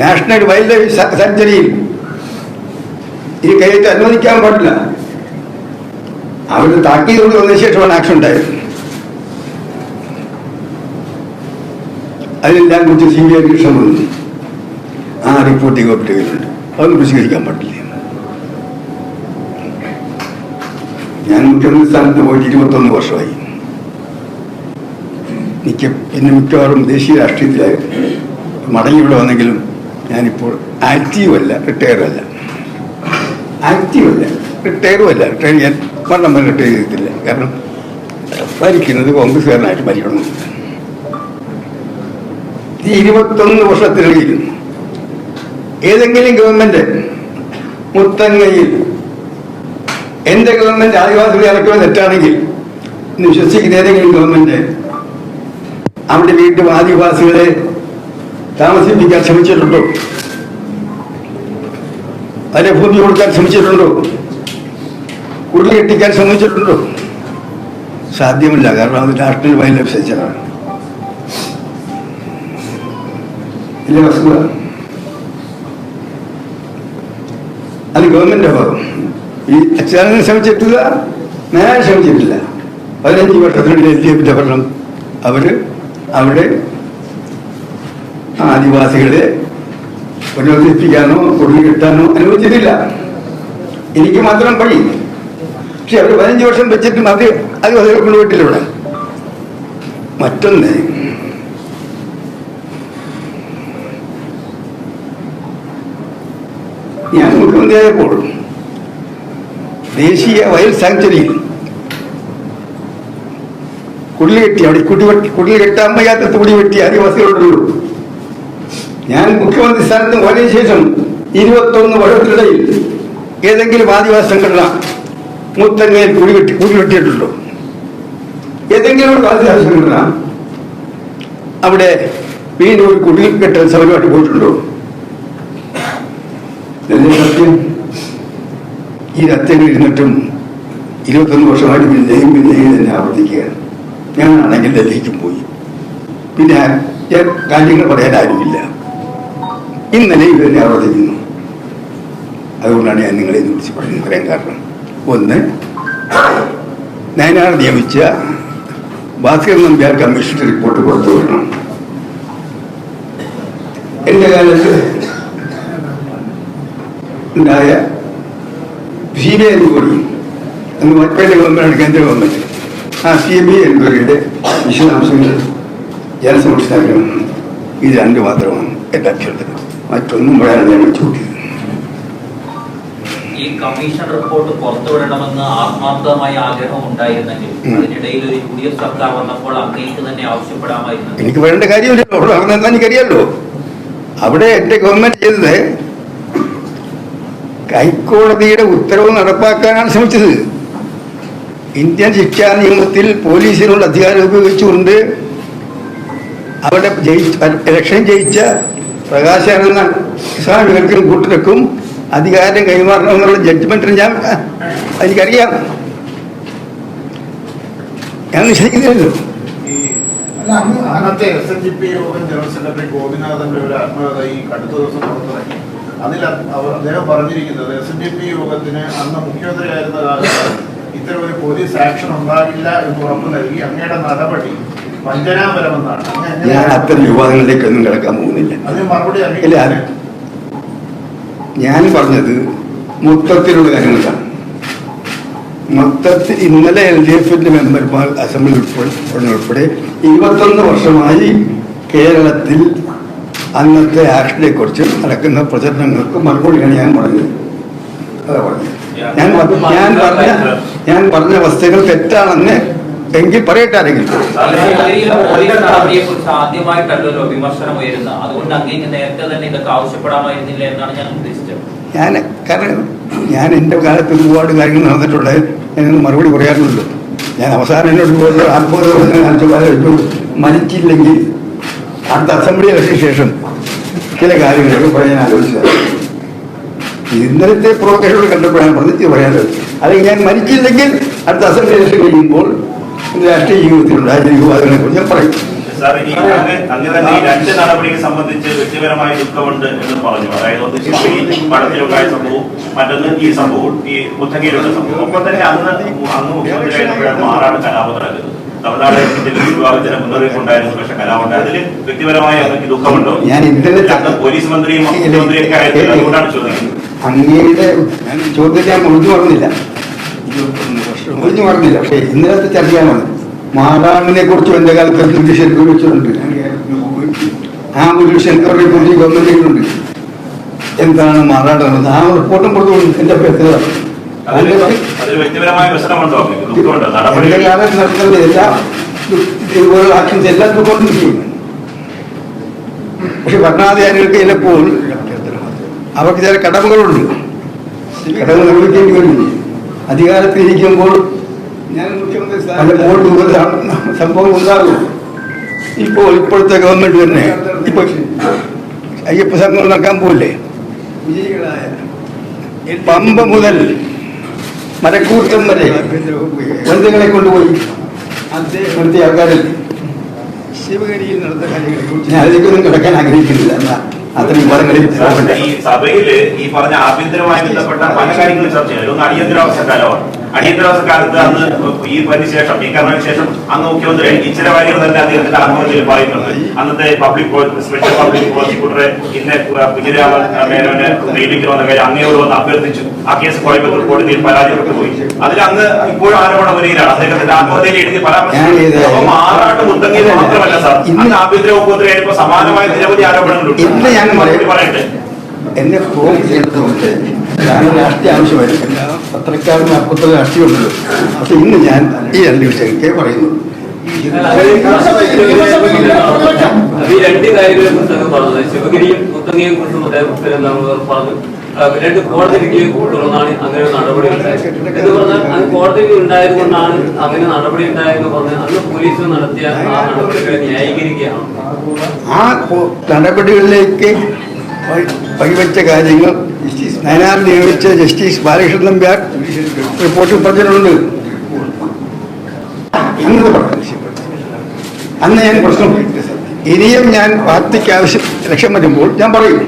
National wild life സാങ്ച്വറിയിൽ ഈ കയറ്റ് അനുവദിക്കാൻ പാടില്ല അവർ കൊണ്ട് വന്ന ശേഷമാണ് ആക്ഷൻ ഉണ്ടായത്. അതിനെല്ലാം കുറിച്ച് സി ബി ഐ അന്വേഷണം വന്നു ആ റിപ്പോർട്ട് കോപ്പിട്ടുകളുണ്ട് അതൊന്നും പ്രസിദ്ധീകരിക്കാൻ പാടില്ല ഞാൻ മുഖ്യമന്ത്രി സ്ഥാനത്ത് പോയിട്ട് ഇരുപത്തൊന്ന് വർഷമായി. മിക്ക പിന്നെ മിക്കവാറും ദേശീയ രാഷ്ട്രീയത്തിലായിരുന്നു മടങ്ങി ഇവിടെ വന്നെങ്കിലും ഞാനിപ്പോൾ ആക്റ്റീവ് അല്ല റിട്ടയർ അല്ല. ആക്റ്റീവ് അല്ല റിട്ടയറും അല്ല. റിട്ടയർ ചെയ്യാൻ മരണം വരെ റിട്ടയർ ചെയ്തിട്ടില്ല. കാരണം ഭരിക്കുന്നത് കോൺഗ്രസ്സുകാരനായിട്ട് ഈ ഇരുപത്തൊന്ന് വർഷത്തിനിടയിൽ ഏതെങ്കിലും ഗവൺമെന്റ് മുത്തങ്ങയിൽ എന്റെ ഗവൺമെന്റ് ആദിവാസികളെ ഇറക്കുവാൻ തെറ്റാണെങ്കിൽ വിശ്വസിക്കുന്ന ഏതെങ്കിലും ഗവൺമെന്റ് അവിടെ വീണ്ടും ആദിവാസികളെ താമസിപ്പിക്കാൻ ശ്രമിച്ചിട്ടുണ്ടോ? അതിനെ ഭൂമി കൊടുക്കാൻ ശ്രമിച്ചിട്ടുണ്ടോ? ഉരുളി കെട്ടിക്കാൻ ശ്രമിച്ചിട്ടുണ്ടോ? സാധ്യമല്ല കാരണം അത് നാഷണൽ വൈൽഡ് ലൈഫ് ഇല്ല വസ്തുത അത് ഗവൺമെന്റ് ഈ അച്ഛനെ ശ്രമിച്ചിട്ടില്ല ഞാൻ ശ്രമിച്ചിട്ടില്ല. പതിനഞ്ച് വർഷത്തിനുള്ളിൽ എൽ ഡി എഫിന്റെ ഭരണം അവർ അവിടെ ആദിവാസികളെ പുനരുദ്ധരിപ്പിക്കാനോ കൊടി കിട്ടാനോ അനുവദിച്ചിട്ടില്ല. എനിക്ക് മാത്രം പഴി പക്ഷെ അവർ പതിനഞ്ച് വർഷം വെച്ചിട്ടും അത് ആദിവാസികളെ കൊണ്ടുപോയിട്ടില്ല ഇവിടെ മറ്റൊന്ന് ഞാൻ മുഖ്യമന്ത്രിയായപ്പോൾ ദേശീയ വയൽ സാങ്ച്വറിയിൽ കുടിൽ കെട്ടി അവിടെ കുടി കുടിൽ കെട്ടാൻ വയ്യാത്ത കുടി കെട്ടി ആദിവാസികളുണ്ടല്ലോ. ഞാൻ മുഖ്യമന്ത്രി സ്ഥാനത്ത് പോയതിനു ശേഷം ഇരുപത്തൊന്ന് വർഷത്തിനിടയിൽ ഏതെങ്കിലും ആദിവാസി സംഘടന മുത്തങ്ങയിൽ കുടി കുടിവെട്ടിയിട്ടുണ്ടോ കുടി വെട്ടിയിട്ടുണ്ടോ? ഏതെങ്കിലും ഒരു ആദിവാസി സംഘടന അവിടെ വീണ്ടും ഒരു കുടിൽ കെട്ടൽ സമരമായിട്ട് പോയിട്ടുണ്ടോ? ഈ രത്തങ്ങൾ ഇരുന്നിട്ടും ഇരുപത്തൊന്ന് വർഷമായിട്ട് പിന്നെയും പിന്നെയും തന്നെ ആവർത്തിക്കുകയാണ്. ഞാനാണെങ്കിൽ ഡൽഹിക്കും പോയി. പിന്നെ ഞാൻ കാര്യങ്ങൾ പറയാൻ ആരുമില്ല. ഇന്നലെ ഇവർ തന്നെ ആവർത്തിക്കുന്നു അതുകൊണ്ടാണ് ഞാൻ നിങ്ങളെ ഇന്ന് വിളിച്ച് പറഞ്ഞു പറയാൻ കാരണം ഒന്ന് നയനാർ നിയമിച്ച ഭാസ്കർ നമ്പ്യാർ കമ്മീഷന്റെ റിപ്പോർട്ട് പുറത്തു വിടണം എന്റെ കാലത്ത് ഉണ്ടായ സി ബി ഐ എൻക്വയറി അന്ന് വാജ്പേയിയുടെ ഗവൺമെന്റാണ് കേന്ദ്ര ഗവൺമെന്റ്. ആ സി ബി ഐ എൻക്വയറിയുടെ വിശദാംശങ്ങൾ ജനസംരക്ഷണം ഇത് രണ്ട് മാത്രമാണ്. എന്റെ അഭ്യർത്ഥന. മറ്റൊന്നും ഇവിടെ വിളിച്ചുകൂട്ടിയത് ഈ കമ്മീഷൻ റിപ്പോർട്ട് പുറത്തുവിടണമെന്ന് ആത്മാർത്ഥമായ ആഗ്രഹം ഉണ്ടായിരുന്നെങ്കിൽ. അതിനിടയിൽ ഒരു യു ഡി എഫ് സർക്കാർ വന്നപ്പോൾ അങ്ങേക്ക് തന്നെ ആവശ്യപ്പെടാമായിരുന്നു. എനിക്ക് വേണ്ട കാര്യമില്ലല്ലോ അവിടെ നടന്നെന്താ എനിക്കറിയാമല്ലോ അവിടെ എന്റെ ഗവൺമെന്റ് ചെയ്തത് ഹൈക്കോടതിയുടെ ഉത്തരവ് നടപ്പാക്കാനാണ് ശ്രമിച്ചത്. ഇന്ത്യൻ ശിക്ഷാ നിയമത്തിൽ പോലീസിനുള്ള അധികാരം ഉപയോഗിച്ചുകൊണ്ട് അവിടെ ജയിച്ച ഇലക്ഷൻ ജയിച്ച പ്രകാശാനന്ദ സ്വാമികൾക്കും കൂട്ടർക്കും അധികാരം കൈമാറണം എന്നുള്ള ജഡ്ജ്മെന്റിന് ഞാൻ എനിക്കറിയാം. ഞാൻ നിശ്ചയിക്കുന്നില്ലല്ലോ ഒരു ഈ അതിൽ യോഗത്തിന് ഇത്തരം ഒരു പോലീസ് ആക്ഷൻ ഉണ്ടാകില്ല എന്ന് ഉറപ്പ് നൽകി അങ്ങയുടെ നടപടി ഞാൻ അത്തരം ഒന്നും കിടക്കാൻ പോകുന്നില്ല. ഇല്ല ഞാൻ പറഞ്ഞത് മൊത്തത്തിലുള്ള കാര്യങ്ങളാണ്. മൊത്തത്തിൽ ഇന്നലെ എൽ ഡി എഫിന്റെ മെമ്പർമാർ അസംബ്ലി ഉൾപ്പെടെ ഉൾപ്പെടെ ഇരുപത്തൊന്ന് വർഷമായി കേരളത്തിൽ അന്നത്തെ ആക്ഷനെ കുറിച്ച് നടക്കുന്ന പ്രചരണങ്ങൾക്ക് മറുപടിയാണ് ഞാൻ പറഞ്ഞത്. അതാ പറഞ്ഞത്. ഞാൻ പറഞ്ഞ- ഞാൻ പറഞ്ഞ ഞാൻ പറഞ്ഞ വസ്തുക്കൾ തെറ്റാണെന്ന് എങ്കിൽ പറയട്ടെ എന്നാണ് ഞാൻ ഞാൻ കാരണം ഞാൻ എന്റെ കാലത്ത് ഒരുപാട് കാര്യങ്ങൾ നടന്നിട്ടുണ്ട്. ഞാനൊന്ന് മറുപടി പറയാറുണ്ടല്ലോ ഞാൻ അവസാനം എന്നോട് കാലം മരിച്ചില്ലെങ്കിൽ അടുത്ത അസംബ്ലി ഇലക്ഷന് ശേഷം ചില കാര്യങ്ങളൊക്കെ പറയാൻ ആലോചിച്ചത്. ഇന്നലത്തെ പ്രവർത്തനങ്ങൾ കണ്ടപ്പോഴാണ് പറഞ്ഞിട്ട് പറയാനുള്ളത് അല്ലെങ്കിൽ ഞാൻ മരിച്ചില്ലെങ്കിൽ അടുത്ത അസംബ്ലി ഇലക്ഷൻ കഴിയുമ്പോൾ രാഷ്ട്രീയ ആ വിവാദങ്ങളെ കുറിച്ച് ഞാൻ പറയും. രണ്ട് നടപടിയെ സംബന്ധിച്ച് വ്യക്തിപരമായ ദുഃഖമുണ്ട് എന്ന് പറഞ്ഞു. അതായത് ഒന്ന് പടത്തിലുണ്ടായ മറ്റൊന്ന് ഈ സംഭവം ഈ മുത്തങ്ങയിലുള്ള സംഭവം ഒപ്പം തന്നെ അന്ന് അന്ന് മുഖ്യമന്ത്രിയായപ്പോഴാണ് മാറാട് കലാപം നടക്കുന്നത് തമിഴ്നാട് ഇതിന്റെ വിഭാഗത്തിന് മുന്നറിയിപ്പ് ഉണ്ടായിരുന്നു പക്ഷെ കലാപം അതിൽ വ്യക്തിപരമായ ദുഃഖമുണ്ടോ? ഞാൻ ഇതിന്റെ പോലീസ് മന്ത്രിയും മുഖ്യമന്ത്രിയൊക്കെ ആയിരുന്നു അതുകൊണ്ടാണ് ചോദിക്കുന്നത്. അങ്ങയുടെ ചോദ്യം ഞാൻ മുഴുവൻ പറഞ്ഞില്ല ഒഴിഞ്ഞു പറഞ്ഞില്ല പക്ഷേ ഇന്നലത്തെ ചർച്ചയാണ് മാതാവിനെ കുറിച്ചും എന്റെ കാലത്ത് വെച്ചിട്ടുണ്ട് ആ ഒരു ശങ്കറിനെ കുറിച്ച് ഗവൺമെന്റിലുണ്ട് എന്താണ് നടന്നത് ആ റിപ്പോർട്ടും കൊടുത്തു എന്റെ പേര് എന്റെ കാലത്ത് നടത്തുന്നത് എല്ലാ ഇതുപോലുള്ള ആക്ഷൻസ് എല്ലാം പക്ഷെ ഭരണാധികാരികൾക്ക് ചിലപ്പോൾ അവർക്ക് ചില കടമകളുണ്ട്. കടമകൾ നിർവഹിക്കേണ്ടി വരും. പലപ്പോഴും ഇതുപോലെ സംഭവം ഉണ്ടാകും. ഇപ്പോൾ ഇപ്പോഴത്തെ ഗവൺമെന്റ് തന്നെ. ഇപ്പൊ അയ്യപ്പ സംഘം നടക്കാൻ പോകില്ലേ പമ്പ മുതൽ മരക്കൂട്ടം വരെ ബന്ധുക്കളെ കൊണ്ടുപോയി ആൾക്കാരിൽ. ശിവഗിരിയിൽ നടന്ന കാര്യങ്ങളെ കുറിച്ച് ഞാൻ അതിലേക്കൊന്നും കിടക്കാൻ ആഗ്രഹിക്കുന്നില്ല എന്നാ. ഈ സഭയിൽ ഈ പറഞ്ഞ ആഭ്യന്തരമായി ബന്ധപ്പെട്ട പല കാര്യങ്ങളും ചർച്ച ചെയ്തു ഒന്ന് അടിയന്തരാവസ്ഥ കാലമാണ് അടിയന്തരാവസ്ഥ കാലത്ത് അന്ന് ഈ പരിശേഷം ശേഷം ഈ കർണന് ശേഷം അന്ന് മുഖ്യമന്ത്രി ഇച്ചിരി വാര്യങ്ങൾ തന്നെ അദ്ദേഹത്തിന്റെ ആത്മഹത്യയിൽ പറയുന്നുണ്ട് അന്നത്തെ പബ്ലിക് സ്പെഷ്യൽ പബ്ലിക് പ്രോസിക്യൂട്ടറെ ഇന്ന് കുഞ്ഞിരാമൻ മേനോനെ നിയമിക്കണമെന്ന കാര്യം അങ്ങയോട് വന്ന് അഭ്യർത്ഥിച്ചു. ആ കേസ് കോയമ്പത്തൂർ കോടതിയിൽ പരാജയപ്പെട്ടു പോയി. അതിൽ അങ്ങ് ഇപ്പോഴും ആരോപണ വരികയിലാണ് അദ്ദേഹത്തിന്റെ ആത്മഹത്യയിൽ എഴുതി പരാമർശിച്ചു ഇത് ആറാട്ട് മുത്തങ്ങിയത് മാത്രമല്ല സാർ. ഇന്ന് അന്ന് ആഭ്യന്തര വകുപ്പ് ആയപ്പോ സമാനമായ നിരവധി ആരോപണങ്ങളുണ്ട്. പറയട്ടെ. എന്നെ ഫോൺ ചെയ്തതുകൊണ്ട് ഞാൻ രാഷ്ട്രീയ ആവശ്യമായിരിക്കില്ല പത്രക്കാരന് അപ്പുറത്തെ രാഷ്ട്രീയമുണ്ടല്ലോ. പക്ഷെ ഇന്ന് ഞാൻ ഈ രണ്ട് വിഷയത്തെ പറയുന്നു. ഈ രണ്ട് കാര്യങ്ങളെ കുറിച്ചാണ് പറഞ്ഞത്. ശിവഗിരിയും മുത്തങ്ങയും കുറിച്ചും അദ്ദേഹം നമ്മൾ പറഞ്ഞു രണ്ട് കോടതി വിധിയെ തുടർന്നാണ് അങ്ങനെ നടപടി ഉണ്ടായത്. എന്ന് പറഞ്ഞാൽ അത് കോടതി ഉണ്ടായത് കൊണ്ടാണ് അങ്ങനെ നടപടി ഉണ്ടായെന്ന് പറഞ്ഞ് അന്ന് പോലീസ് നടത്തിയ ആ നടപടികളെ ന്യായീകരിക്കുകയാണ്. ആ നടപടികളിലേക്ക് വഴി- കാര്യങ്ങൾ കാര്യങ്ങൾ നയനാർ നിയമിച്ച ജസ്റ്റിസ് ബാലകൃഷ്ണൻ നമ്പ്യാർ റിപ്പോർട്ടിൽ പറഞ്ഞിട്ടുണ്ട്. പറഞ്ഞു അന്ന് ഞാൻ പ്രശ്നം ഇനിയും ഞാൻ പാർട്ടിക്ക് ആവശ്യം ലക്ഷ്യം വരുമ്പോൾ ഞാൻ പറയും.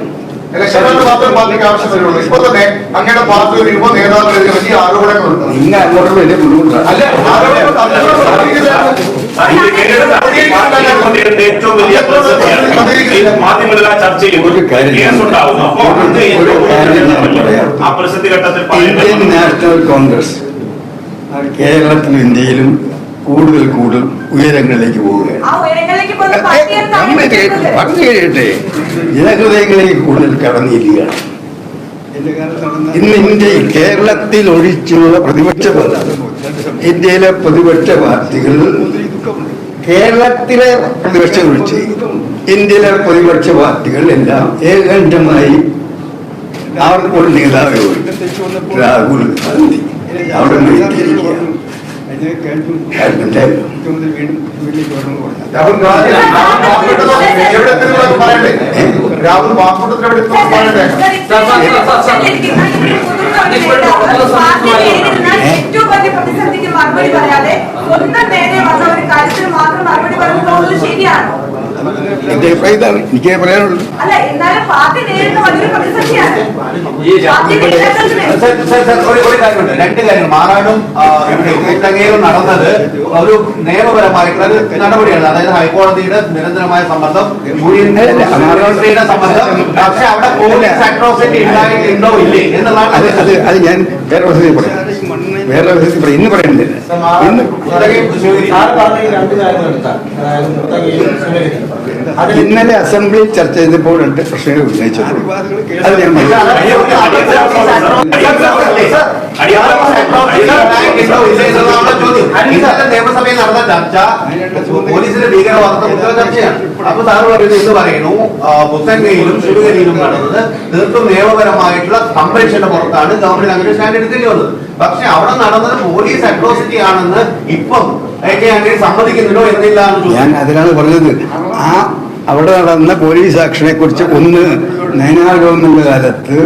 നിങ്ങൾ അങ്ങോട്ടുള്ള വലിയ ബുദ്ധിമുട്ടാണ്. ഏറ്റവും വലിയ മാധ്യമങ്ങളിൽ ആ ചർച്ച. ആ ഘട്ടത്തിൽ ഇന്ത്യൻ പറയുന്നത് നാഷണൽ കോൺഗ്രസ് കേരളത്തിലും ഇന്ത്യയിലും കൂടുതൽ കൂടുതൽ ഉയരങ്ങളിലേക്ക് പോവുകയാണ്. പറഞ്ഞു കഴിയട്ടെ ജനഹൃദയങ്ങളിലേക്ക് കൂടുതൽ കടന്നിരിക്കുകയാണ്. ഇന്ന് ഇന്ത്യയിൽ കേരളത്തിൽ ഒഴിച്ചുള്ള പ്രതിപക്ഷ ഇന്ത്യയിലെ പ്രതിപക്ഷ പാർട്ടികൾ കേരളത്തിലെ പ്രതിപക്ഷ ഒഴിച്ച് ഇന്ത്യയിലെ പ്രതിപക്ഷ പാർട്ടികൾ എല്ലാം ഏകണ്ഠമായി അവർക്കൊരു നേതാവ് നേതാവേ രാഹുൽ ഗാന്ധി. അവിടെ ഗവൺമെന്റ് രാഹുൽ എത്തുമെന്ന് പറയണ്ടേ? ഏറ്റവും വലിയ പ്രതിസന്ധിക്ക് മറുപടി പറയാതെ സ്വന്തം നേരെ വന്ന ഒരു കാര്യത്തിന് മാത്രം മറുപടി പറയുന്നത് ശരിയാണ്. അഭിപ്രായം ഇതാണ്. എനിക്ക് പറയാനുള്ളൂ. രണ്ട് കാര്യങ്ങൾ മാറാടും ആ, നടന്നത് ഒരു നിയമപരമായിട്ടുള്ള നടപടിയാണ്. അതായത് ഹൈക്കോടതിയുടെ നിരന്തരമായ സമ്മർദ്ദം അഡ്മിനിസ്ട്രേറ്റീവ് സമ്മർദ്ദം. പക്ഷെ അവിടെ പോലീസ് അട്രോസിറ്റി ഉണ്ടായിട്ടുണ്ടോ ഇല്ലേ എന്നുള്ളതാണ് അത് അത് ഞാൻ വേറെ വസതി പറയാം. വേറെ വസതി പറയാം. ഇന്ന് പറയുന്നില്ല ഇന്ന്. ഇന്നലെ അസംബ്ലിയിൽ ചർച്ച ചെയ്തപ്പോൾ രണ്ട് പ്രശ്നങ്ങൾ ഉന്നയിച്ചത് അത് ഞാൻ നിയമസഭയിൽ നടന്ന ചർച്ച പോലീസിന്റെ ഭീകരവാദത്തെ കുറിച്ചുള്ള ചർച്ചയാണ്. അപ്പൊ സാറ് പറയുന്നത് എന്ന് പറയുന്നു? മുത്തങ്ങയിലും ശിവഗിരിയിലും നടന്നത് തീർത്തും നിയമപരമായിട്ടുള്ള സംരക്ഷണ പുറത്താണ് ഗവൺമെന്റ് അങ്ങനെ സ്റ്റാൻഡ് എടുക്കേണ്ടി വന്നത്. പക്ഷെ അവിടെ നടന്നത് പോലീസ് അട്രോസിറ്റി ആണെന്ന് ഇപ്പം എ കെ ആന്റണി സമ്മതിക്കുന്നുണ്ടോ എന്നില്ലാണ് ഞാൻ അതിലാണ് അതിനാണ് പറഞ്ഞത്. ആ അവിടെ നടന്ന പോലീസ് ആക്ഷനെ കുറിച്ച് ഒന്ന് നയനാർ ഗവൺമെന്റ് കാലത്ത്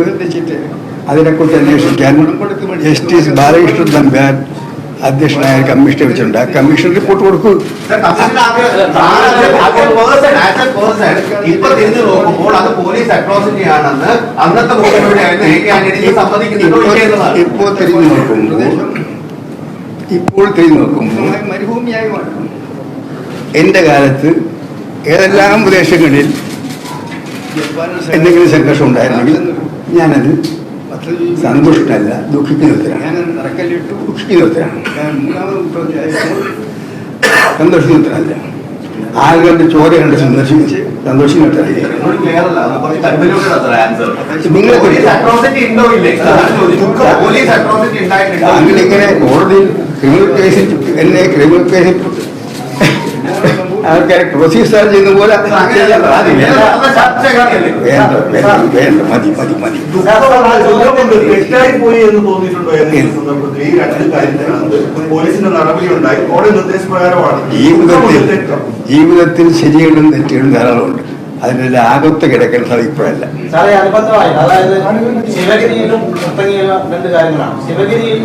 അതിനെക്കുറിച്ച് അന്വേഷിക്കാൻ ജസ്റ്റിസ് ബാലകൃഷ്ണൻ നമ്പ്യാർ അധ്യക്ഷനായ കമ്മീഷനെ വെച്ചിട്ടുണ്ട്. ആ കമ്മീഷൻ റിപ്പോർട്ട് കൊടുക്കൂ. ഇപ്പോൾ തിരിഞ്ഞു നോക്കുമ്പോൾ ഇപ്പോൾ തിരിഞ്ഞു നോക്കുമ്പോൾ മരുഭൂമിയായി മാറും എന്റെ കാലത്ത് ഏതെല്ലാം പ്രദേശങ്ങളിൽ എന്തെങ്കിലും സംഘർഷം ഉണ്ടായിരുന്നെങ്കിൽ ഞാനത് സന്തുഷ്ടനല്ല ദുഃഖിക്കുന്നതിനാണ് ദുഃഖിക്കുന്നതിനാണ് സന്തോഷിക്കുന്നതിനല്ല കണ്ട് ചോര കണ്ട് സന്ദർശിച്ച് സന്തോഷിക്കുന്ന എന്നോട് ക്ലിയർ അല്ല അത് കുറച്ച് convoluted നിങ്ങൾ അട്രോസിറ്റി ഉണ്ടോ ഇല്ലേ? പോലീസ് അട്രോസിറ്റി ഉണ്ടായിട്ടുണ്ടോ. താങ്കൾ ഇങ്ങനെ കോടതിയിൽ ക്രിമിനൽ കേസിൽ എന്നെ ക്രിമിനൽ കേസിൽ ആൾക്കാരെ പ്രൊസീസർ ചെയ്യുന്ന പോലെ ചെയ്യാൻ പാടില്ല. വേണ്ട വേണ്ട വേണ്ട മതി മതി മതി. തെറ്റായി പോയി എന്ന് തോന്നിയിട്ടുണ്ടോ? ഈ രണ്ട് കാര്യത്തിനകത്ത് പോലീസിന്റെ നടപടി ഉണ്ടായി കോടതി നിർദ്ദേശപ്രകാരമാണ്. ജീവിതത്തിൽ? ജീവിതത്തിൽ ശരികളും തെറ്റുകളും ധാരാളമുണ്ട്. അതിനുള്ള ആകത്ത് കിടക്കേണ്ട ഇപ്പോഴല്ല. സാറേ അനുബന്ധമായി അതായത് ശിവഗിരിയിലും രണ്ട് കാര്യങ്ങളാണ്. ശിവഗിരിയിൽ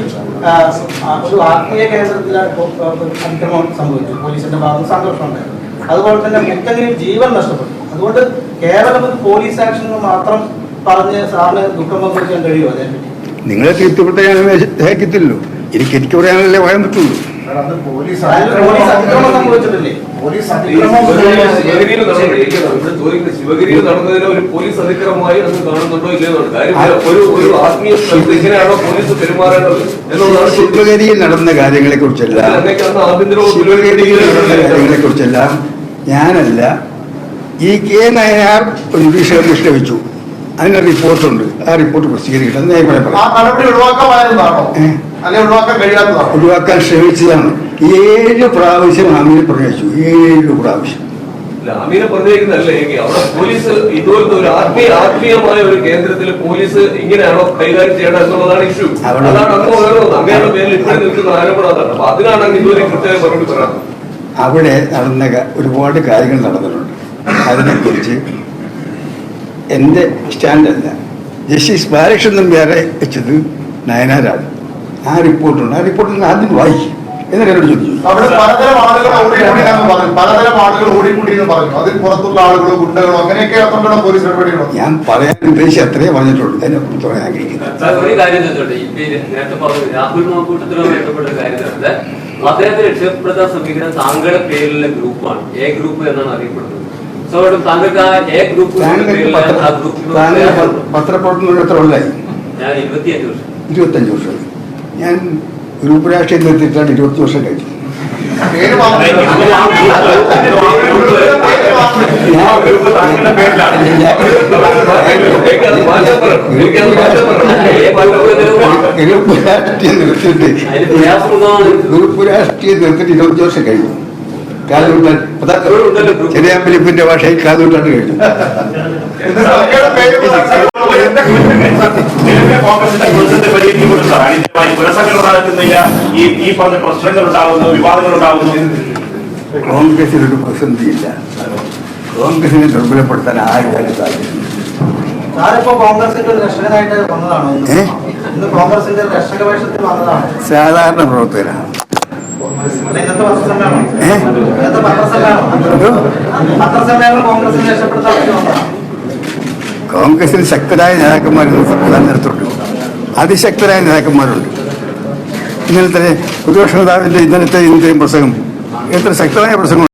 ഒരു ആത്മീയ കേന്ദ്രത്തിൽ അതിക്രമം സംഭവിച്ചു പോലീസിന്റെ ഭാഗത്ത് സന്തോഷമുണ്ടായിരുന്നു അതുപോലെ തന്നെ പുത്തങ്ങിയിൽ ജീവൻ നഷ്ടപ്പെട്ടു. അതുകൊണ്ട് കേവലം ഒരു പോലീസ് ആക്ഷൻ മാത്രം പറഞ്ഞ് സാറിന് ദുഃഖം പങ്കുവയ്ക്കാൻ കഴിയുമോ അതേപറ്റി നിങ്ങളെ തീർത്തിപ്പെട്ട ഞാൻ എനിക്ക് എനിക്ക് പറയാനല്ലേ പറയാൻ പറ്റുള്ളൂ. പോലീസ് പോലീസ് അതിക്രമം സംഭവിച്ചിട്ടില്ലേ പോലീസ് അതിക്രമം ശിവഗിരിയിൽ നടന്നതിനെ ഒരു പോലീസ് അതിക്രമമായി അത് കാണുന്നുണ്ടോ ഇല്ലയോ കാര്യം ഒരു ഒരു ആത്മീയ സ്ഥലത്ത് പോലീസ് പെരുമാറേണ്ടത് എന്നുള്ളതാണ് ചോദ്യം. ശിവഗിരിയിൽ നടന്ന കാര്യങ്ങളെ കുറിച്ചെല്ലാം ശിവഗിരിയിൽ നടന്ന കാര്യങ്ങളെ കുറിച്ചെല്ലാം ഞാനല്ല. ഈ കെ നയനാർ ഒരു ജുഡീഷ്യൽ കമ്മീഷനെ വെച്ചു അതിന് റിപ്പോർട്ടുണ്ട്. ആ റിപ്പോർട്ട് പ്രസിദ്ധീകരിക്കണം ഒഴിവാക്കാൻ ശ്രമിച്ചതാണ്. ഏഴ് പ്രാവശ്യം അമീർ പ്രവേശിച്ചു. ഏഴ് പ്രാവശ്യം. ഇല്ല, അമീനെ പറഞ്ഞിരിക്കുന്നതല്ല എങ്കിൽ അവിടെ പോലീസ് ഇതുപോലത്തെ ഒരു ആത്മീയ ആത്മീയമായ ഒരു കേന്ദ്രത്തിൽ പോലീസ് ഇങ്ങനെയാണോ കൈകാര്യം ചെയ്യണം എന്നുള്ളതാണ് ഇഷ്യൂ. അതാണ് അങ്ങ് ഓരോന്ന് അങ്ങയുടെ പേരിൽ ഇപ്പോഴും നിൽക്കുന്ന ആരോപണം അതാണ് അപ്പൊ അതിനാണ് അങ്ങ് ഇതുവരെ കൃത്യമായി മറുപടി പറയാം അവിടെ നടന്ന ഒരുപാട് കാര്യങ്ങൾ നടന്നിട്ടുണ്ട്. അതിനെക്കുറിച്ച് എന്റെ സ്റ്റാൻഡല്ല. ജസ്റ്റിസ് ബാലകൃഷ്ണൻ നമ്പ്യാരെ വെച്ചത് നയനാരാണ്. ആ റിപ്പോർട്ടുണ്ട്. ആ റിപ്പോർട്ട് നിങ്ങൾ ആദ്യം വായിക്കും. എന്നിട്ട് എന്നോട് ചോദിച്ചു അവിടെ പലതരം ആളുകൾ പറഞ്ഞു പലതരം ആളുകൾ ഓടിക്കൂടിയെന്ന് പറഞ്ഞു. അതിൽ പുറത്തുള്ള ആളുകളോ ഗുണ്ടകളോ അങ്ങനെയൊക്കെ അതുകൊണ്ടാണ് പോലീസ് നടപടികളോ ഞാൻ പറയാൻ ഉദ്ദേശിച്ച അത്രേ പറഞ്ഞിട്ടുള്ളൂ. പറയാൻ ആഗ്രഹിക്കുന്നത് ഒരു കാര്യം ചോദിച്ചോട്ടെ? ഈ പേര് നേരത്തെ പറഞ്ഞു. രാഹുൽ അദ്ദേഹത്തെ രക്ഷപ്പെടുത്താൻ ശ്രമിക്കുന്ന താങ്കളുടെ പേരിലുള്ള ഗ്രൂപ്പാണ്. എ ഗ്രൂപ്പ് എന്നാണ് അറിയപ്പെടുന്നത്. താങ്കൾക്ക് ആ എ ഗ്രൂപ്പ് പത്രപ്രവർത്തനം എത്ര കൊല്ലായി? ഞാൻ ഇരുപത്തിയഞ്ച് വർഷം. ഇരുപത്തഞ്ച് വർഷം ഞാൻ ഗ്രൂപ്പ് രാഷ്ട്രീയം നിർത്തിയിട്ടാണ് ഇരുപത്തി വർഷം കഴിഞ്ഞത്. ഗ്രൂപ്പ് രാഷ്ട്രീയം നിർത്തിയിട്ട് ഗ്രൂപ്പ് രാഷ്ട്രീയം നിർത്തിയിട്ട് ഇരുപത്തി വർഷം കഴിഞ്ഞു. കാതുകൂട്ടാൻ ഉണ്ടല്ലോ ചെറിയ ഫിലിപ്പിന്റെ ഭാഷയിൽ കാതുകൂട്ടാണ്ട് കഴിഞ്ഞു നിലവിലെ കോൺഗ്രസിന്റെ പുനഃസംഘടന നടക്കുന്നില്ല ഈ ഈ പറഞ്ഞ പ്രശ്നങ്ങൾ ഉണ്ടാകുന്നു വിവാദങ്ങൾ ഉണ്ടാകുന്നു. കോൺഗ്രസിനൊരു പ്രസന്ധിയില്ല കോൺഗ്രസിനെ ദുർബലപ്പെടുത്താൻ ആരും അതിന് സാധിക്കുന്നു സാധാരണ പ്രവർത്തകരാണ് പത്രസമ്മേളനം. കോൺഗ്രസിനെ രക്ഷപ്പെടുത്താൻ കോൺഗ്രസിൽ ശക്തരായ നേതാക്കന്മാർ പ്രധാന നേതൃത്വമുണ്ട്. അതിശക്തരായ നേതാക്കന്മാരുണ്ട്. ഇന്നലത്തെ പ്രതിപക്ഷ നേതാവിന്റെ ഇന്നലത്തെ ഇന്നത്തെയും പ്രസംഗം എത്ര ശക്തമായ പ്രസംഗം